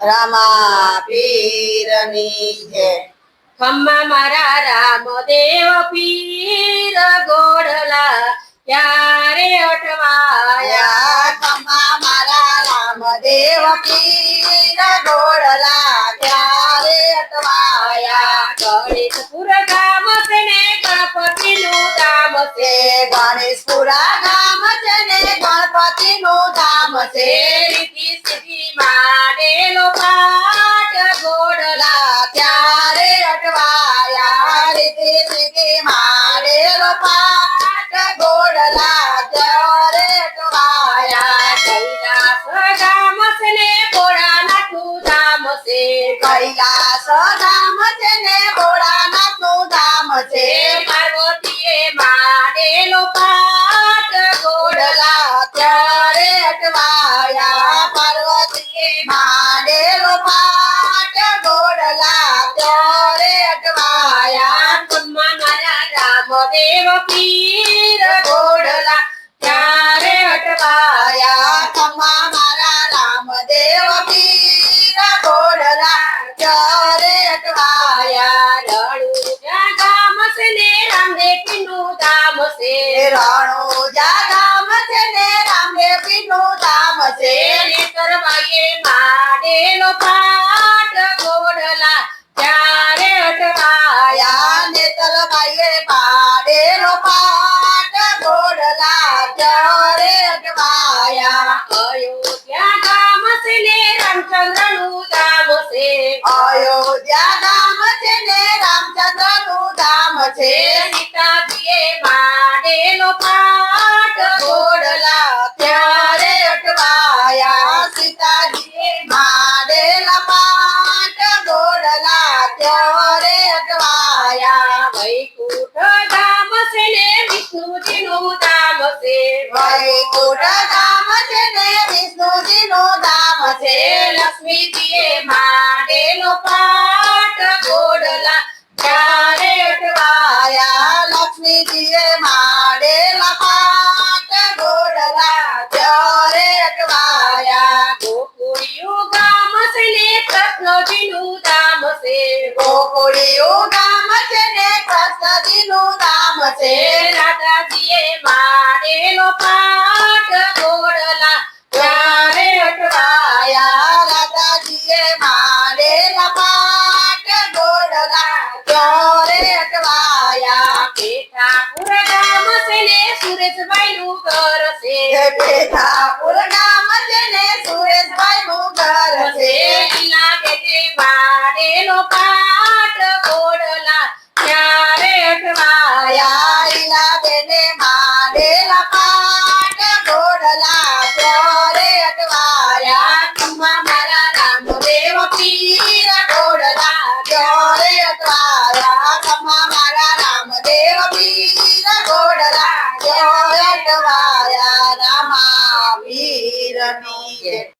રામા પીરની જય ખમ્મા મારા રામદેવ પીર ગોડલા ક્યારે અટવાયા યા ખમ્મા મારા રામદેવ પીર ગોળલા ત્યારે અટવાયા ગણેશપુર ગામ છે ને ગણપતિનું ગામ છે તે ગણેશપુરા ગામ છે ને ગણપતિનું ધામ છે કૈલાસ ને ધામ છે. ધામ છે ને ધામ છે. રામદેવ પીર ગોડલા ત્યારે અટવાયા ખમ્મા મારા રામદેવ પીર ગોડલા ત્યારે અટવાયા રણુજા ગામ છે ને રામદેવજીનું ધામ છે. રણુજા ગામ છે ને રામદેવજીનું ધામ છે. કરવાએ માડેલો પાટ અયોધ્યા છે ને ધામ છે. ગામ છે ને ધામ છે. સીતાજીએ માડેલો પાટ ગોડલા ત્યારે અટવાયા. સીતાજીએ માંડેલા પાટ ગોડલા ત્યારે અટવાયા. વૈકુંઠ ધામ છે ને વિષ્ણુજીનું ધામ છે. વૈકુંઠ ધામ છે લક્ષ્મીજીએ માડેલો પાટ ગોડલા ત્યારે અટવાયા આયા લક્ષ્મીજીએ માંડેલા પાટ ગોડલા ત્યારે અટવાયા ગોકુળિયું ગામ છે ને કૃષ્ણજીનું ધામ છે ગોકુળિયું ગામ છે ને કૃષ્ણજીનું ધામ છે રાધાજીએ માડેલો પાટ પેઠાપુર ગામ છે ને સુરેશભાઈનું ઘર છે. હે પેઠાપુર ગામ છે ને સુરેશભાઈનું ઘર છે. લીલા બેટે માડેલો પાટ ગોડલા ત્યારે અટવાયા? ગોડલા ત્યારે અટવાયા રામા જય.